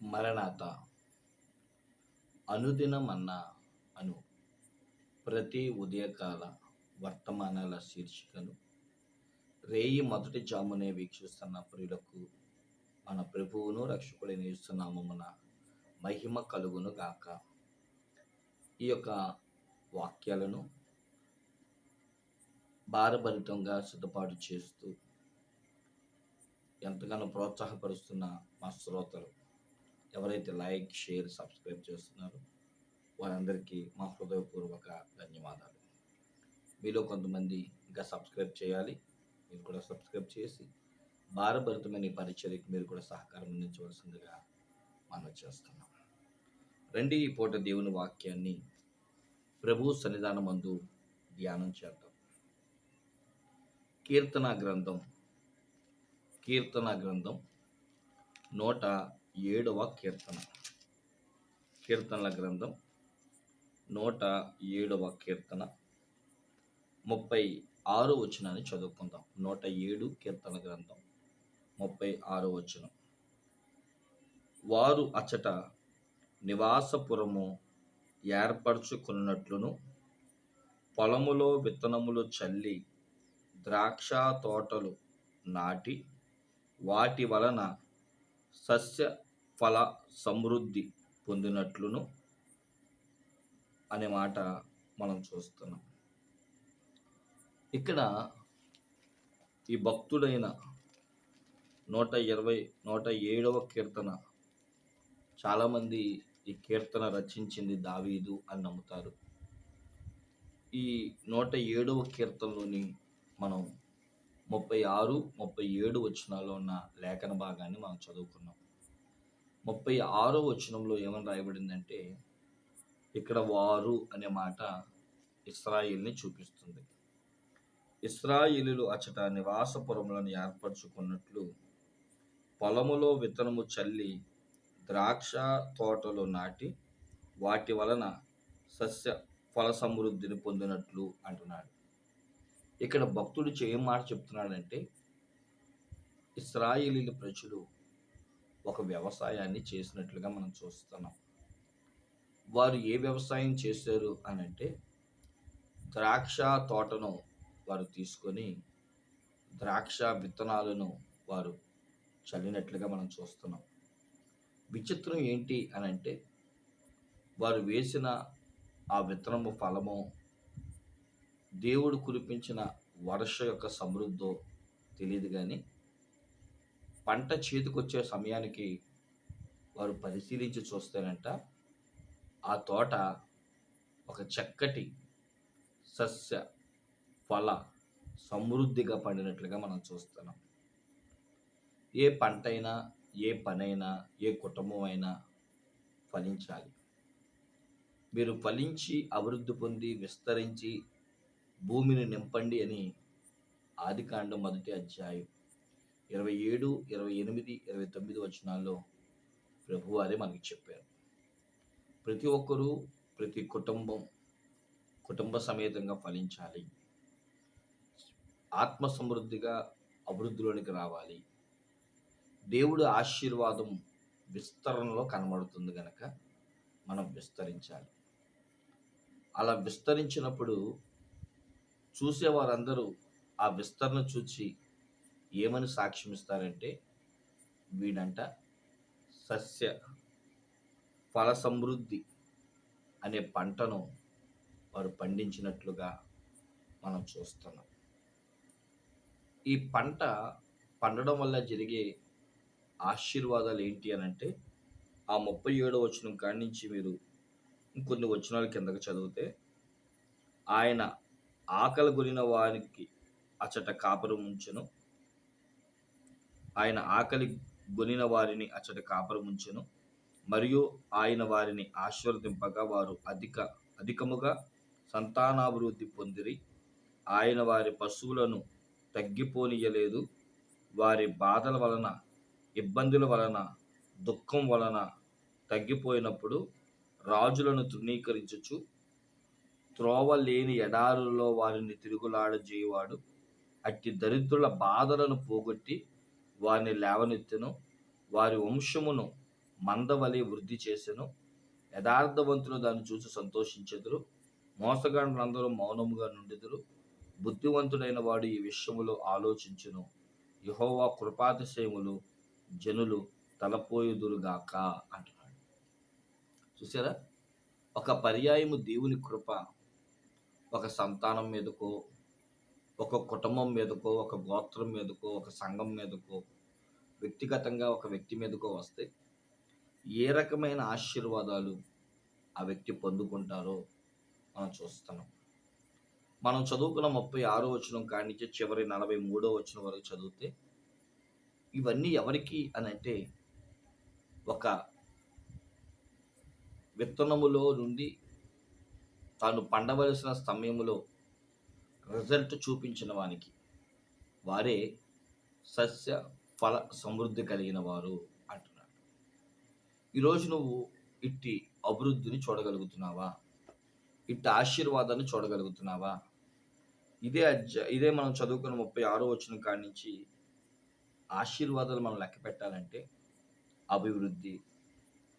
మరణాత అనుదినమన్న అను ప్రతి ఉదయకాల వర్తమానాల శీర్షికను రేయి మొదటి జామునే వీక్షిస్తున్న ప్రియులకు మన ప్రభువును రక్షకుడైన ఇస్తున్నామమున మహిమ కలుగును గాక. ఈ యొక్క వాక్యాలను భారభరితంగా సిద్ధపాటు చేస్తూ ఎంతగానో ప్రోత్సాహపరుస్తున్న మా శ్రోతలు ఎవరైతే లైక్ షేర్ సబ్స్క్రైబ్ చేస్తున్నారో వారందరికీ మా హృదయపూర్వక ధన్యవాదాలు. మీలో కొంతమంది ఇంకా సబ్స్క్రైబ్ చేయాలి మీరు కూడా సబ్స్క్రైబ్ చేసి భారభరితమైన ఈ పరిచర్యకు మీరు కూడా సహకారం అందించవలసిందిగా మనం చేస్తున్నాం. రండి ఈ పూట దేవుని వాక్యాన్ని ప్రభు సన్నిధానం మందు ధ్యానం చేద్దాం. కీర్తన గ్రంథం కీర్తన గ్రంథం నూట ఏడవ కీర్తన. కీర్తనల గ్రంథం నూట ఏడవ కీర్తన. ముప్పై ఆరు వచనాన్ని చదువుకుందాం. నూట ఏడు కీర్తన గ్రంథం. ముప్పై ఆరు వచనం. వారు అచ్చట నివాసపురము ఏర్పరచుకున్నట్లును పొలములో విత్తనములు చల్లి ద్రాక్ష తోటలు నాటి వాటి వలన సస్య ఫల సమృద్ధి పొందినట్లును అనే మాట మనం చూస్తున్నాం. ఇక్కడ ఈ భక్తుడైన నూట ఇరవై నూట ఏడవ కీర్తన చాలామంది ఈ కీర్తన రచించింది దావీదు అని నమ్ముతారు. ఈ నూట ఏడవ కీర్తనలోని మనం ముప్పై ఆరు ముప్పై ఏడు వచనాల్లో ఉన్న లేఖన భాగాన్ని మనం చదువుకున్నాం. ముప్పై ఆరో వచనంలో ఏమని రాయబడిందంటే ఇక్కడ వారు అనే మాట ఇస్రాయిల్ని చూపిస్తుంది. ఇస్రాయిలు అచట నివాసపురములను ఏర్పరచుకున్నట్లు పొలములో విత్తనము చల్లి ద్రాక్ష తోటలు నాటి వాటి వలన సస్య ఫల సమృద్ధిని పొందినట్లు అంటున్నాడు. ఇక్కడ భక్తుడు ఏం మాట చెప్తున్నాడంటే ఇస్రాయిలీల ప్రజలు ఒక వ్యవసాయాన్ని చేసినట్లుగా మనం చూస్తున్నాం. వారు ఏ వ్యవసాయం చేశారు అని అంటే ద్రాక్ష తోటను వారు తీసుకొని ద్రాక్ష విత్తనాలను వారు చల్లినట్లుగా మనం చూస్తున్నాం. విచిత్రం ఏంటి అని అంటే వారు వేసిన ఆ విత్తనము ఫలము దేవుడు కురిపించిన వర్ష యొక్క సమృద్ధో తెలియదు కానీ పంట చేతికొచ్చే సమయానికి వారు పరిశీలించి చూస్తేనంట ఆ తోట ఒక చక్కటి సస్య ఫల సమృద్ధిగా పండినట్లుగా మనం చూస్తున్నాం. ఏ పంట అయినా ఏ పనైనా ఏ కుటుంబం అయినా ఫలించాలి. మీరు ఫలించి అభివృద్ధి పొంది విస్తరించి భూమిని నింపండి అని ఆదికాండం మొదటి అధ్యాయం. ఇరవై ఏడు ఇరవై ఎనిమిది ఇరవై తొమ్మిది వచనాల్లో ప్రభు అదే మనకి చెప్పారు. ప్రతి ఒక్కరూ ప్రతి కుటుంబం కుటుంబ సమేతంగా ఫలించాలి. ఆత్మ సమృద్ధిగా అభివృద్ధిలోనికి రావాలి. దేవుడు ఆశీర్వాదం విస్తరణలో కనబడుతుంది కనుక మనం విస్తరించాలి. అలా విస్తరించినప్పుడు చూసేవారందరూ ఆ విస్తరణ చూచి ఏమని సాక్ష్యం ఇస్తారంటే వీడంట సస్య ఫల సమృద్ధి అనే పంటను వారు పండించినట్లుగా మనం చూస్తున్నాం. ఈ పంట పండడం వల్ల జరిగే ఆశీర్వాదాలు ఏంటి అని అంటే ఆ ముప్పై ఏడో వచనం కాడి నుంచి మీరు ఇంకొన్ని వచనాల కిందకు చదివితే ఆయన ఆకలి గురిన వారికి అచట కాపురం ఉంచును ఆయన ఆకలి గొనిన వారిని అచ్చట కాపరముంచెను. మరియు ఆయన వారిని ఆశీర్వదింపగా వారు అధిక అధికముగా సంతానాభివృద్ధి పొందిరి. ఆయన వారి పశువులను తగ్గిపోనీయలేదు. వారి బాధల వలన ఇబ్బందుల వలన దుఃఖం వలన తగ్గిపోయినప్పుడు రాజులను తృణీకరించచ్చు త్రోవ లేని ఎడారుల్లో వారిని తిరుగులాడజేయవాడు. అట్టి దరిద్రుల బాధలను పోగొట్టి వారిని లేవనెత్తెను. వారి వంశమును మందవలె వృద్ధి చేసెను. యథార్థవంతులు దాన్ని చూసి సంతోషించెదరు. మోసగాండ్రులందరూ మౌనముగా నుండెదరు. బుద్ధివంతుడైన వాడు ఈ విషయములో ఆలోచించును. యహోవా కృపాతిశయములు జనులు తలపోయుదురుగాక అంటున్నాడు. చూసారా ఒక పర్యాయము దేవుని కృప ఒక సంతానం మీదకో ఒక కుటుంబం మీదకో ఒక గోత్రం మీదకో ఒక సంఘం మీదకో వ్యక్తిగతంగా ఒక వ్యక్తి మీదకో వస్తే ఏ రకమైన ఆశీర్వాదాలు ఆ వ్యక్తి పొందుకుంటారో మనం చూస్తున్నాం. మనం చదువుకున్న ముప్పై ఆరో వచనం కానించి చివరి నలభై మూడో వచనం వరకు చదివితే ఇవన్నీ ఎవరికి అని అంటే ఒక విత్తనములో నుండి తాను పండవలసిన సమయంలో రిజల్ట్ చూపించిన వానికి వారే సస్య ఫల సమృద్ధి కలిగిన వారు అంటున్నాడు. ఈరోజు నువ్వు ఇట్టి అభివృద్ధిని చూడగలుగుతున్నావా? ఇట్టి ఆశీర్వాదాన్ని చూడగలుగుతున్నావా? ఇదే అధ్య ఇదే మనం చదువుకున్న ముప్పై ఆరో వచ్చిన కాడి నుంచి ఆశీర్వాదాలు మనం లెక్క పెట్టాలంటే అభివృద్ధి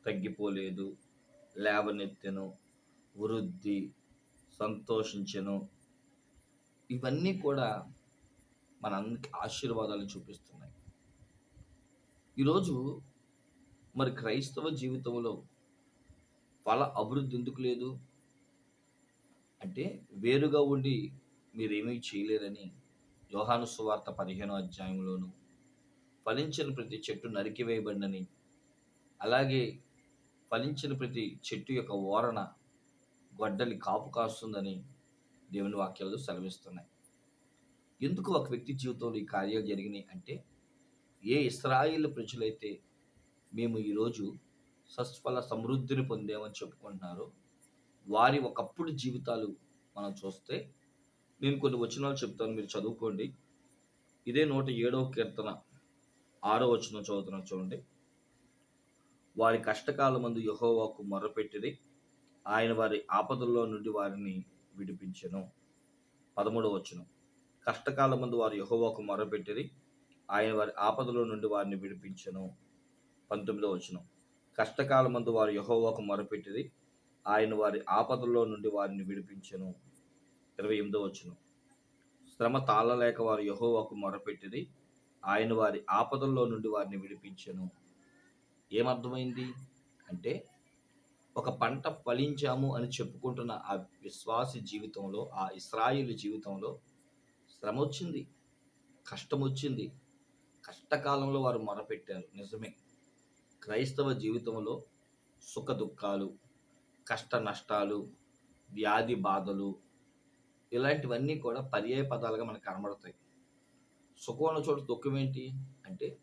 తగ్గిపోలేదు లేవనెత్తెను వృద్ధి సంతోషించెను ఇవన్నీ కూడా మన అందరికి ఆశీర్వాదాలు చూపిస్తున్నాయి. ఈరోజు మరి క్రైస్తవ జీవితంలో ఫల అభివృద్ధి ఎందుకు లేదు? అంటే వేరుగా ఉండి మీరేమీ చేయలేరని యోహాను సువార్త పదిహేనో అధ్యాయంలోను ఫలించిన ప్రతి చెట్టు నరికివేయబడినని అలాగే ఫలించిన ప్రతి చెట్టు యొక్క ఓరణ గొడ్డలి కాపు కాస్తుందని దేవుని వాక్యాలు సెలవిస్తున్నాయి. ఎందుకు ఒక వ్యక్తి జీవితంలో ఈ కార్యాలు జరిగినాయి అంటే ఏ ఇస్రాయిల్ ప్రజలైతే మేము ఈరోజు సస్ఫల సమృద్ధిని పొందామని చెప్పుకుంటున్నారో వారి ఒకప్పుడు జీవితాలు మనం చూస్తే నేను కొన్ని వచనాలు చెప్తాను మీరు చదువుకోండి. ఇదే నూట ఏడవ కీర్తన ఆరో వచనం చదువుతున్నాను చూడండి. వారి కష్టకాలమందు యహోవాకు మొర్రపెట్టిది ఆయన వారి ఆపదల్లో నుండి వారిని విడిపించెను. పదమూడవ కష్టకాల ముందు వారు యహోవాకు మొరపెట్టిరి ఆయన వారి ఆపదలో నుండి వారిని విడిపించెను. పంతొమ్మిదవ కష్టకాల ముందు వారు యహోవాకు మొరపెట్టిది ఆయన వారి ఆపదల్లో నుండి వారిని విడిపించెను. ఇరవై ఎనిమిదో వచ్చును శ్రమ తాళలేక వారు యహోవాకు మొరపెట్టిది ఆయన వారి ఆపదల్లో నుండి వారిని విడిపించెను. ఏమర్థమైంది? అంటే ఒక పంట ఫలించాము అని చెప్పుకుంటున్న ఆ విశ్వాసి జీవితంలో ఆ ఇస్రాయిల్ జీవితంలో శ్రమ వచ్చింది కష్టం వచ్చింది కష్టకాలంలో వారు మొరపెట్టారు. నిజమే. క్రైస్తవ జీవితంలో సుఖ దుఃఖాలు కష్ట నష్టాలు వ్యాధి బాధలు ఇలాంటివన్నీ కూడా పర్యాయ పదాలుగా మనకు కనబడతాయి. సుఖం ఉన్న చోట దుఃఖం ఏంటి అంటే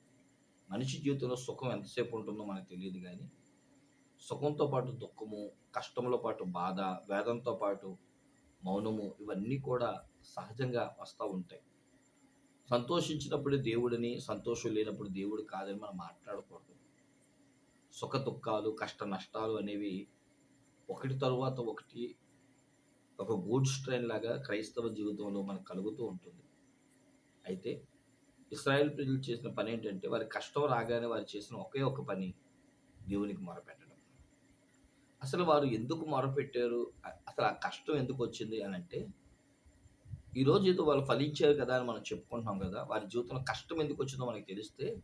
మనిషి జీవితంలో సుఖం ఎంతసేపు ఉంటుందో మనకు తెలియదు కానీ సుఖంతో పాటు దుఃఖము కష్టంలో పాటు బాధ వేదంతో పాటు మౌనము ఇవన్నీ కూడా సహజంగా వస్తూ ఉంటాయి. సంతోషించినప్పుడు దేవుడిని సంతోషం లేనప్పుడు దేవుడు కాదని మనం మాట్లాడకూడదు. సుఖ దుఃఖాలు కష్ట నష్టాలు అనేవి ఒకటి తరువాత ఒకటి ఒక గూడ్స్ ట్రైన్ లాగా క్రైస్తవ జీవితంలో మనకు కలుగుతూ ఉంటుంది. అయితే ఇస్రాయేల్ ప్రజలు చేసిన పని ఏంటంటే వారి కష్టం రాగానే వారు చేసిన ఒకే ఒక పని దేవునికి మొరపెట్టడం. అసలు వారు ఎందుకు మొరపెట్టారు అసలు ఆ కష్టం ఎందుకు వచ్చింది అని అంటే ఈరోజు ఏదో వాళ్ళు ఫలించారు కదా అని మనం చెప్పుకుంటున్నాం కదా వారి జీవితంలో కష్టం ఎందుకు వచ్చిందో మనకి తెలిస్తే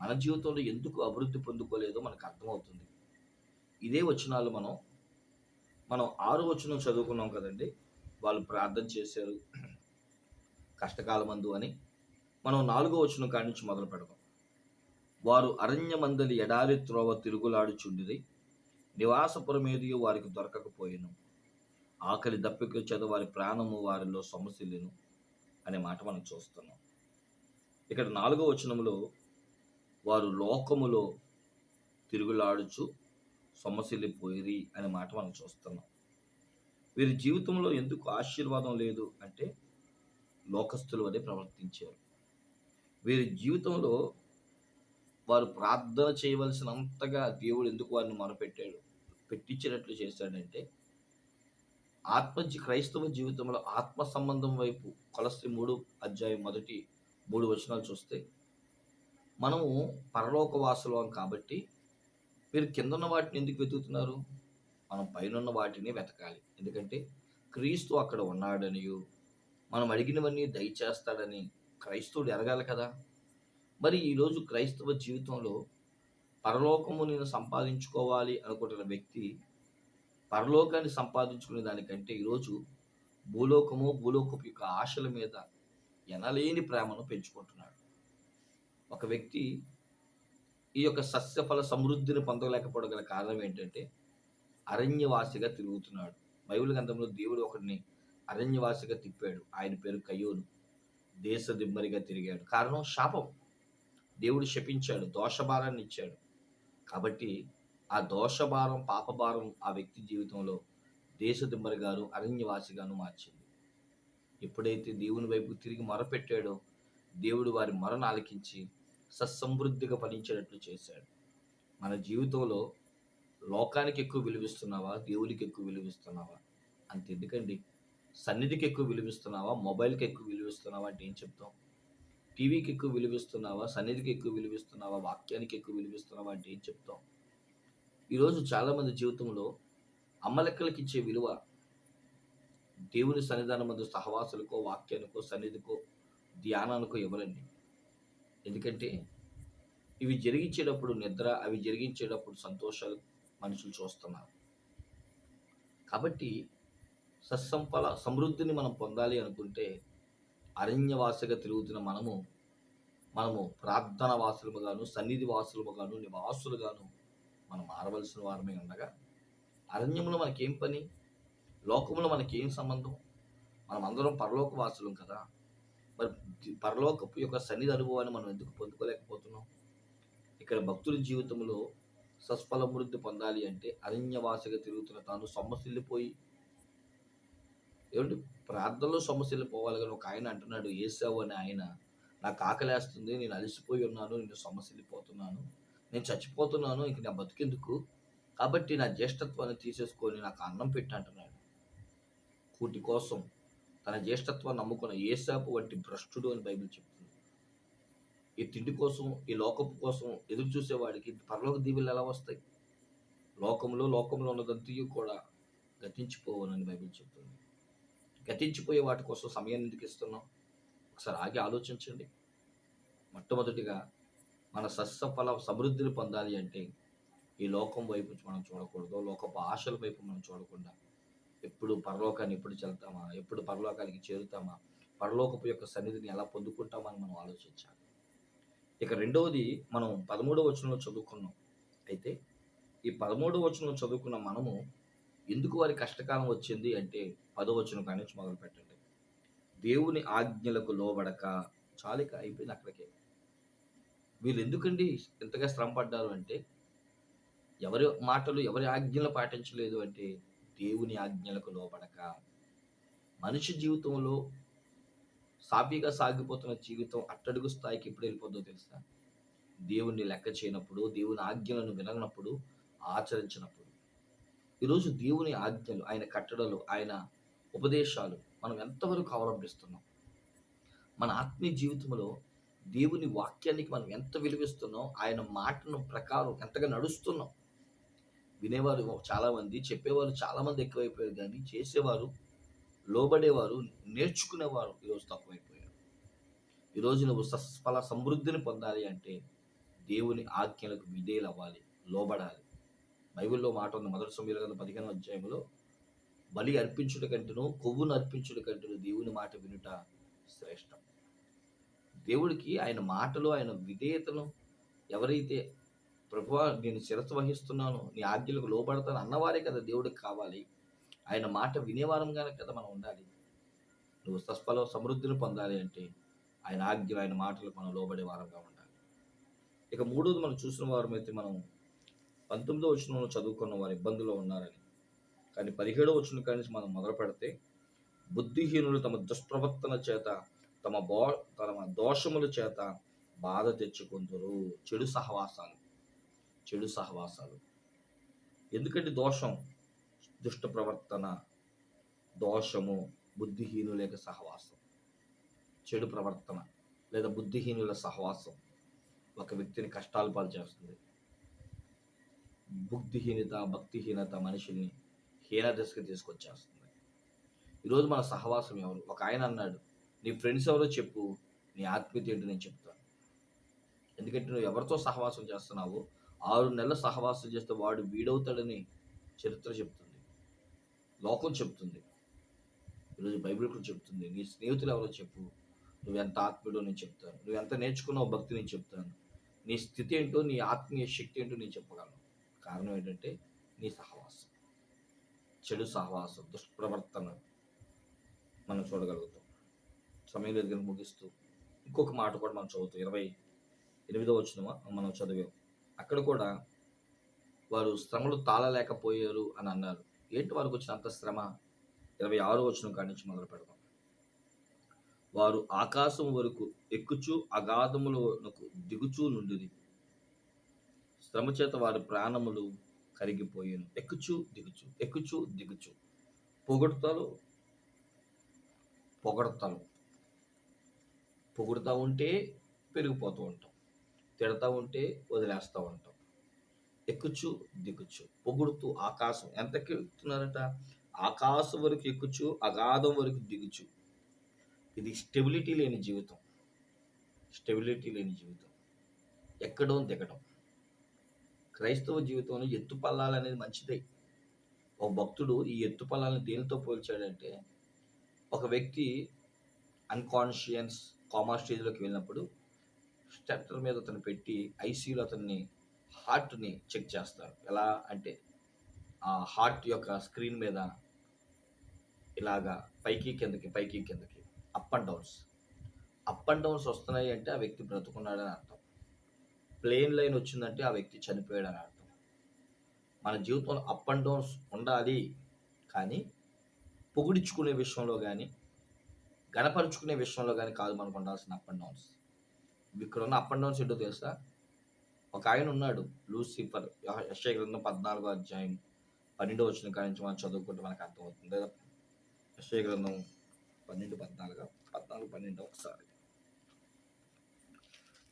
మన జీవితంలో ఎందుకు అభివృద్ధి పొందుకోలేదో మనకు అర్థమవుతుంది. ఇదే వచనాలు మనం మనం ఆరు వచనం చదువుకున్నాం కదండి వాళ్ళు ప్రార్థన చేశారు కష్టకాలమందు అని. మనం నాలుగో వచనం కాడి నుంచి మొదలు పెడదాం. వారు అరణ్యమందలి ఎడారి త్రోవ తిరుగులాడుచుండిది నివాసపురమేది వారికి దొరకకపోయాను. ఆకలి దప్పికొచ్చేది వారి ప్రాణము వారిలో సమస్యలేను అనే మాట మనం చూస్తున్నాం. ఇక్కడ నాలుగో వచనంలో వారు లోకములో తిరుగులాడుచు సమస్యలిపోయిరి అనే మాట మనం చూస్తున్నాం. వీరి జీవితంలో ఎందుకు ఆశీర్వాదం లేదు అంటే లోకస్తులు వలె ప్రవర్తించారు. వీరి జీవితంలో వారు ప్రార్థన చేయవలసినంతగా దేవుడు ఎందుకు వారిని మొరపెట్టాడు? పెట్టించినట్లు చేశాడంటే ఆత్మ క్రైస్తవ జీవితంలో ఆత్మ సంబంధం వైపు కొలసి మూడు అధ్యాయం మొదటి మూడు వచనాలు చూస్తే మనము పరలోక వాసులం కాబట్టి మీరు కింద ఉన్న వాటిని ఎందుకు వెతుకుతున్నారు? మనం పైన వాటిని వెతకాలి. ఎందుకంటే క్రీస్తు అక్కడ ఉన్నాడనియు మనం అడిగినవన్నీ దయచేస్తాడని క్రైస్తవుడు ఎరగాలి కదా? మరి ఈరోజు క్రైస్తవ జీవితంలో పరలోకము నేను సంపాదించుకోవాలి అనుకుంటున్న వ్యక్తి పరలోకాన్ని సంపాదించుకునే దానికంటే ఈరోజు భూలోకము భూలోకపు యొక్క ఆశల మీద ఎనలేని ప్రేమను పెంచుకుంటున్నాడు. ఒక వ్యక్తి ఈ యొక్క సస్యఫల సమృద్ధిని పొందలేకపోవడం గల కారణం ఏంటంటే అరణ్యవాసిగా తిరుగుతున్నాడు. బైబిల్ గ్రంథంలో దేవుడు ఒకడిని అరణ్యవాసిగా తిప్పాడు. ఆయన పేరు కయ్యోను దేశ దిమ్మరిగా తిరిగాడు. కారణం శాపం. దేవుడు శపించాడు. దోషభారాన్ని ఇచ్చాడు. కాబట్టి ఆ దోషభారం పాపభారం ఆ వ్యక్తి జీవితంలో దేశదింబరి గారు అరణ్యవాసిగాను మార్చింది. ఎప్పుడైతే దేవుని వైపు తిరిగి మొరపెట్టాడో దేవుడు వారి మొరను ఆలకించి సత్సమృద్ధిగా ఫలించేటట్లు చేశాడు. మన జీవితంలో లోకానికి ఎక్కువ విలువిస్తున్నావా దేవునికి ఎక్కువ విలువిస్తున్నావా? అంతెందుకండి. సన్నిధికి ఎక్కువ విలువిస్తున్నావా మొబైల్కి ఎక్కువ విలువిస్తున్నావా అంటే ఏం చెప్తాం? టీవీకి ఎక్కువ విలువిస్తున్నావా? సన్నిధికి ఎక్కువ విలువిస్తున్నావా? వాక్యానికి ఎక్కువ విలువిస్తున్నావా అంటే ఏం చెప్తాం? ఈరోజు చాలామంది జీవితంలో అమ్మలెక్కలకి ఇచ్చే విలువ దేవుని సన్నిధానం మందు సహవాసులకో వాక్యానికో సన్నిధికో ధ్యానానికో ఇవ్వరండి. ఎందుకంటే ఇవి జరిగించేటప్పుడు నిద్ర అవి జరిగించేటప్పుడు సంతోషాలు మనుషులు చూస్తున్నారు. కాబట్టి సత్సంపల సమృద్ధిని మనం పొందాలి అనుకుంటే అరణ్యవాసగా తిరుగుతున్న మనము మనము ప్రార్థన వాసులుగాను సన్నిధి వాసులుగాను నివాసులుగాను మనం మారవలసిన వారమే ఉండగా అరణ్యంలో మనకేం పని? లోకంలో మనకేం సంబంధం? మనం అందరం పరలోక వాసులం కదా. మరి పరలోకపు యొక్క సన్నిధి అనుభవాన్ని మనం ఎందుకు పొందుకోలేకపోతున్నాం? ఇక్కడ భక్తుల జీవితంలో సస్ఫలమృద్ధి పొందాలి అంటే అరణ్యవాసిగా తిరుగుతున్న తాను సొమ్మసిల్లిపోయి ఏమిటి ప్రార్థనలో సొమ్మసిల్లిపోవాలి కానీ ఒక ఆయన అంటున్నాడు ఏసావు అని ఆయన. నాకు ఆకలేస్తుంది నేను అలసిపోయి ఉన్నాను నేను సమస్యలిపోతున్నాను నేను చచ్చిపోతున్నాను ఇంక నా బతికెందుకు? కాబట్టి నా జ్యేష్ఠత్వాన్ని తీసేసుకొని నాకు అన్నం పెట్టి అంటున్నాడు. కూటి కోసం తన జ్యేష్ఠత్వాన్ని నమ్ముకున్న ఏసాపు వంటి భ్రష్టుడు అని బైబిల్ చెప్తుంది. ఈ తిండి కోసం ఈ లోకపు కోసం ఎదురు చూసేవాడికి పరలోక దీవులు ఎలా వస్తాయి? లోకంలో లోకంలో ఉన్నదంతయు కూడా గతించిపోవనని బైబిల్ చెప్తుంది. గతించిపోయే వాటి కోసం సమయాన్ని ఎందుకు ఇస్తున్నాం ఒకసారి ఆగి ఆలోచించండి. మొట్టమొదటిగా మన సస్యఫల సమృద్ధిని పొందాలి అంటే ఈ లోకం వైపు మనం చూడకూడదు లోకపు ఆశల వైపు మనం చూడకుండా ఎప్పుడు పరలోకాన్ని ఎప్పుడు చెల్తామా ఎప్పుడు పరలోకానికి చేరుతామా పరలోకపు యొక్క సన్నిధిని ఎలా పొందుకుంటామని మనం ఆలోచించాలి. ఇక రెండవది మనం పదమూడవ వచనంలో చదువుకున్నాం. అయితే ఈ పదమూడవ వచనంలో చదువుకున్న మనము ఎందుకు వారి కష్టకాలం వచ్చింది అంటే పదో వచనం కానీ మొదలు పెట్టండి దేవుని ఆజ్ఞలకు లోబడక చాలిక అయిపోయింది అక్కడికే. వీళ్ళు ఎందుకండి ఎంతగా శ్రమ పడ్డారు అంటే ఎవరి మాటలు ఎవరి ఆజ్ఞలు పాటించలేదు అంటే దేవుని ఆజ్ఞలకు లోబడక. మనిషి జీవితంలో సాఫీగా సాగిపోతున్న జీవితం అట్టడుగు స్థాయికి ఎప్పుడు వెళ్ళిపోద్దో తెలుసా? దేవుణ్ణి లెక్క చేయనప్పుడు దేవుని ఆజ్ఞలను విననప్పుడు ఆచరించినప్పుడు. ఈరోజు దేవుని ఆజ్ఞలు ఆయన కట్టడలు ఆయన ఉపదేశాలు మనం ఎంతవరకు అవలంబిస్తున్నాం మన ఆత్మీయ జీవితంలో దేవుని వాక్యానికి మనం ఎంత విలువిస్తున్నాం? ఆయన మాటను ప్రకారం ఎంతగా నడుస్తున్నాం? వినేవారు చాలామంది చెప్పేవారు చాలామంది ఎక్కువైపోయారు కానీ చేసేవారు లోబడేవారు నేర్చుకునేవారు ఈరోజు తక్కువైపోయారు. ఈరోజు నువ్వు సస్ఫల సమృద్ధిని పొందాలి అంటే దేవుని ఆజ్ఞలకు విధేయులు అవ్వాలి లోబడాలి. బైబిల్లో మాట ఉంది మొదటి సమయంలో పదిహేను అధ్యాయంలో బలి అర్పించుట కంటేను కొవ్వును అర్పించుట కంటేను దేవుని మాట వినుట శ్రేష్టం. దేవుడికి ఆయన మాటలు ఆయన విధేయతను ఎవరైతే ప్రభు నేను శిరస్సు వహిస్తున్నాను నీ ఆజ్ఞలకు లోపడతాను అన్నవారే కదా దేవుడికి కావాలి. ఆయన మాట వినేవారంగానే కదా మనం ఉండాలి. నువ్వు సస్ఫల సమృద్ధిని పొందాలి అంటే ఆయన ఆజ్ఞలు ఆయన మాటలకు మనం లోబడే వారంగా ఉండాలి. ఇక మూడోది మనం చూసిన వారం అయితే మనం పంతొమ్మిదో వచ్చిన చదువుకున్న వారు ఇబ్బందుల్లో ఉన్నారని. కానీ పదిహేడవ వచ్చిన కాడి నుంచి మనం మొదలు పెడితే బుద్ధిహీనులు తమ దుష్ప్రవర్తన చేత తమ బో తమ దోషముల చేత బాధ తెచ్చుకుందరు. చెడు సహవాసాలు. చెడు సహవాసాలు. ఎందుకంటే దోషం? దుష్ట ప్రవర్తన దోషము బుద్ధిహీనుల సహవాసం. చెడు ప్రవర్తన లేదా బుద్ధిహీనుల సహవాసం ఒక వ్యక్తిని కష్టాలు పాలు చేస్తుంది. బుద్ధిహీనత భక్తిహీనత మనిషిని హీన దశకు తీసుకొచ్చేస్తుంది. ఈరోజు మన సహవాసం ఎవరు? ఒక ఆయన అన్నాడు నీ ఫ్రెండ్స్ ఎవరో చెప్పు నీ ఆత్మీయత ఏంటో నేను చెప్తాను ఎందుకంటే నువ్వు ఎవరితో సహవాసం చేస్తున్నావో ఆరు నెలల సహవాసం చేస్తే వాడు వీడవుతాడని చరిత్ర చెప్తుంది. లోకం చెప్తుంది. ఈరోజు బైబిల్ కూడా చెప్తుంది నీ స్నేహితులు ఎవరో చెప్పు నువ్వు ఎంత ఆత్మీయుడో నేను చెప్తాను నువ్వు ఎంత నేర్చుకున్నావు భక్తి నేను చెప్తాను నీ స్థితి ఏంటో నీ ఆత్మీయ శక్తి ఏంటో నేను చెప్పగలను. కారణం ఏంటంటే నీ సహవాసం. చెడు సహవాసం దుష్ప్రవర్తన మనం చూడగలుగుతాం. సమయం లేదు కనుక ముగిస్తూ ఇంకొక మాట కూడా మనం చదువుతాం. ఇరవై ఎనిమిదో వచ్చినమా మనం చదివాం. అక్కడ కూడా వారు శ్రమలు తాళలేకపోయారు అని అన్నారు. ఏంటి వారికి వచ్చిన అంత శ్రమ? ఇరవై ఆరో వచ్చిన కాడి నుంచి మొదలు పెడదాం. వారు ఆకాశం వరకు ఎక్కుచూ అగాధములకు దిగుచూ నుండిది శ్రమ చేత వారి ప్రాణములు కరిగిపోయాను ఎక్కుచు దిగుచు ఎక్కుచు దిగుచు. పొగడతలు పొగడతలు. పొగుడుతూ ఉంటే పెరిగిపోతూ ఉంటాం. తిడతా ఉంటే వదిలేస్తూ ఉంటాం. ఎక్కుచు దిగుచు. పొగుడుతూ ఆకాశం. ఎంత ఎక్కుతున్నారట? ఆకాశం వరకు ఎక్కుచు అగాధం వరకు దిగుచు. ఇది స్టెబిలిటీ లేని జీవితం. స్టెబిలిటీ లేని జీవితం. ఎక్కడం దిగడం. క్రైస్తవ జీవితంలో ఎత్తుపల్లాలు అనేది మంచిదే. ఒక భక్తుడు ఈ ఎత్తుపల్లాలను దేనితో పోల్చాడంటే ఒక వ్యక్తి అన్కాన్షియన్స్ కామా స్టేజ్లోకి వెళ్ళినప్పుడు స్టెటర్ మీద అతను పెట్టి ఐసీయూలో అతన్ని హార్ట్ని చెక్ చేస్తారు. ఎలా అంటే ఆ హార్ట్ యొక్క స్క్రీన్ మీద ఇలాగా పైకి కిందకి పైకి కిందకి up and downs up and downs వస్తున్నాయి అంటే ఆ వ్యక్తి బ్రతుకున్నాడని అర్థం. ప్లేన్ లైన్ వచ్చిందంటే ఆ వ్యక్తి చనిపోయాడని అర్థం. మన జీవితంలో అప్ అండ్ డౌన్స్ ఉండాలి కానీ పొగిడించుకునే విషయంలో కానీ గణపరుచుకునే విషయంలో కానీ కాదు మనకు ఉండాల్సిన అప్ అండ్ డౌన్స్ ఇక్కడ ఉన్న అప్ అండ్ డౌన్స్ ఏంటో తెలుసా? ఒక ఆయన ఉన్నాడు లూసిఫర్ యశ్య గ్రంథం పద్నాలుగో అధ్యాయం పన్నెండు వచ్చిన కాడి నుంచి మనం చదువుకుంటే మనకు అర్థమవుతుంది. లేదా యశ్య గ్రంథం పన్నెండు పద్నాలుగు పద్నాలుగు పన్నెండు ఒకసారి.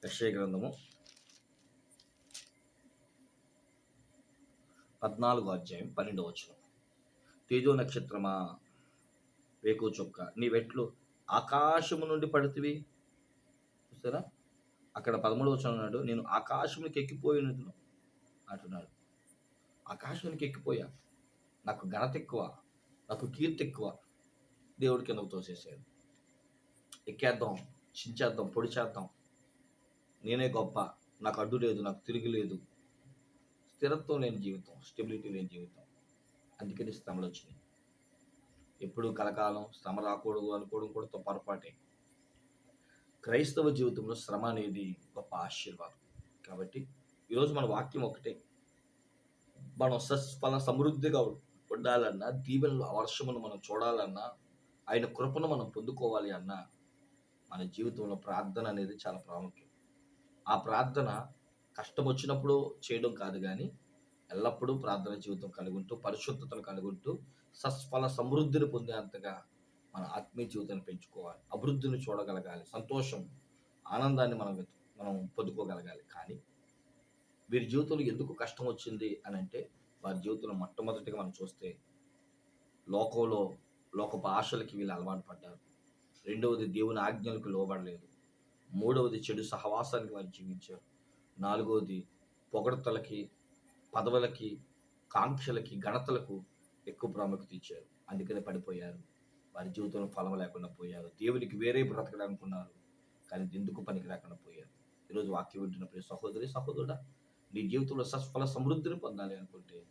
యశ్య గ్రంథము పద్నాలుగో అధ్యాయం పన్నెండు వచ్చిన తేజో నక్షత్రమా వేకు చొక్క నీ వెట్లు ఆకాశము నుండి పడుతువి? చూసారా? అక్కడ పదమూడు వచ్చిన అన్నాడు నేను ఆకాశమునికి ఎక్కిపోయినను అంటున్నాడు. ఆకాశానికి ఎక్కిపోయా? నాకు ఘనత ఎక్కువ నాకు కీర్తి ఎక్కువ. దేవుడి కిందకు తోసేసాడు ఎక్కేద్దాం చించేద్దాం పొడి చేద్దాం. నేనే గొప్ప నాకు అడ్డు లేదు నాకు తిరిగి లేదు. స్థిరత్వం లేని జీవితం స్టెబిలిటీ లేని జీవితం. అందుకని శ్రమలు వచ్చినాయి. ఎప్పుడు కలకాలం శ్రమ రాకూడదు అనుకోవడం కూడా పొరపాటే. క్రైస్తవ జీవితంలో శ్రమ అనేది గొప్ప ఆశీర్వాదం. కాబట్టి ఈరోజు మన వాక్యం ఒకటే. మనం సస్ఫల సమృద్ధిగా ఉండాలన్నా దీవెనలు అవర్షమును మనం చూడాలన్నా ఆయన కృపను మనం పొందుకోవాలి అన్నా మన జీవితంలో ప్రార్థన అనేది చాలా ప్రాముఖ్యం. ఆ ప్రార్థన కష్టం వచ్చినప్పుడు చేయడం కాదు కానీ ఎల్లప్పుడూ ప్రార్థన జీవితం కలుగుంటూ పరిశుద్ధతను కలుగుంటూ సస్ఫల సమృద్ధిని పొందేంతగా మన ఆత్మీయ జీవితాన్ని పెంచుకోవాలి. అభివృద్ధిని చూడగలగాలి. సంతోషం ఆనందాన్ని మనం మనం పొందుకోగలగాలి. కానీ వీరి జీవితంలో ఎందుకు కష్టం వచ్చింది అని అంటే వారి జీవితంలో మొట్టమొదటిగా మనం చూస్తే లోకంలో లోకపు ఆశలకి వీళ్ళు అలవాటు పడ్డారు. రెండవది దేవుని ఆజ్ఞలకు లోబడలేదు. మూడవది చెడు సహవాసానికి వారు జీవించారు. నాలుగవది పొగడతలకి పదవులకి కాంక్షలకి ఘనతలకు ఎక్కువ ప్రాముఖ్యత ఇచ్చారు. అందుకనే పడిపోయారు. వారి జీవితంలో ఫలం లేకుండా పోయారు. దేవునికి వేరే బ్రతకడానుకున్నారు. కానీ ఎందుకు పనికి లేకుండా పోయారు? ఈరోజు వాక్యం వింటున్నప్పుడు సహోదరి సహోదరుడా నీ జీవితంలో సఫల సమృద్ధిని పొందాలి అనుకుంటే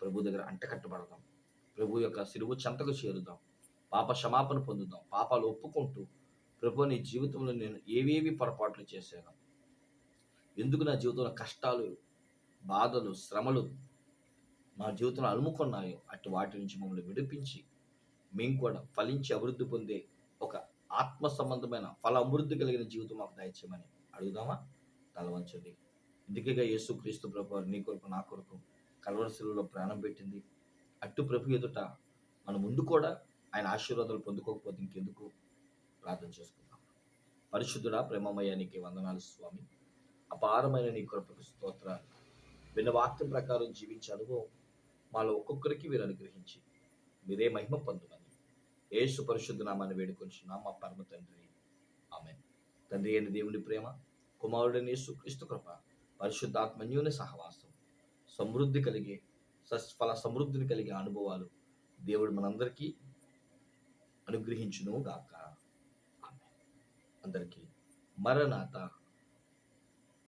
ప్రభు దగ్గర అంటకట్టబడదాం ప్రభు యొక్క సిరువు చెంతకు చేరుదాం. పాప క్షమాపణ పొందుదాం. పాపాలు ఒప్పుకుంటూ ప్రభు నీ జీవితంలో నేను ఏవేవి పొరపాట్లు చేశాను ఎందుకు నా జీవితంలో కష్టాలు బాధలు శ్రమలు మా జీవితంలో అలుముకున్నాయో అటు వాటి నుంచి మమ్మల్ని విడిపించి మేము కూడా ఫలించి అభివృద్ధి పొందే ఒక ఆత్మ సంబంధమైన ఫల అభివృద్ధి కలిగిన జీవితం మాకు దయచేయమని అడుగుదామా? తలవంచండి. ఇందుకేగా యేసు క్రీస్తు ప్రభు నీ కొరకు నా కొరకు కలవరశిలలో ప్రాణం పెట్టింది. అట్టు ప్రభు ఎదుట మన ముందు కూడా ఆయన ఆశీర్వాదాలు పొందుకోకపోతే ఇంకెందుకు? ప్రార్థన చేసుకుందాం. పరిశుద్ధుడా ప్రేమమయ్యానికి వందనాలు స్వామి. అపారమైన నీ కృపకు స్తోత్రాలు విన్న వాక్యం ప్రకారం జీవించే అనుభవం మాలో ఒక్కొక్కరికి మీరు అనుగ్రహించి మీరే మహిమ పొందమని ఏసు పరిశుద్ధ నామాన్ని వేడుకొంచున్నాం మా పరమ తండ్రి. ఆమె తండ్రి అయిన దేవుని ప్రేమ కుమారుడని యేసుక్రీస్తు కృప పరిశుద్ధాత్మన్యూని సహవాసం సమృద్ధి కలిగే సస్ఫల సమృద్ధిని కలిగే అనుభవాలు దేవుడు మనందరికీ అనుగ్రహించును గాక ఆమె అందరికీ మరణాత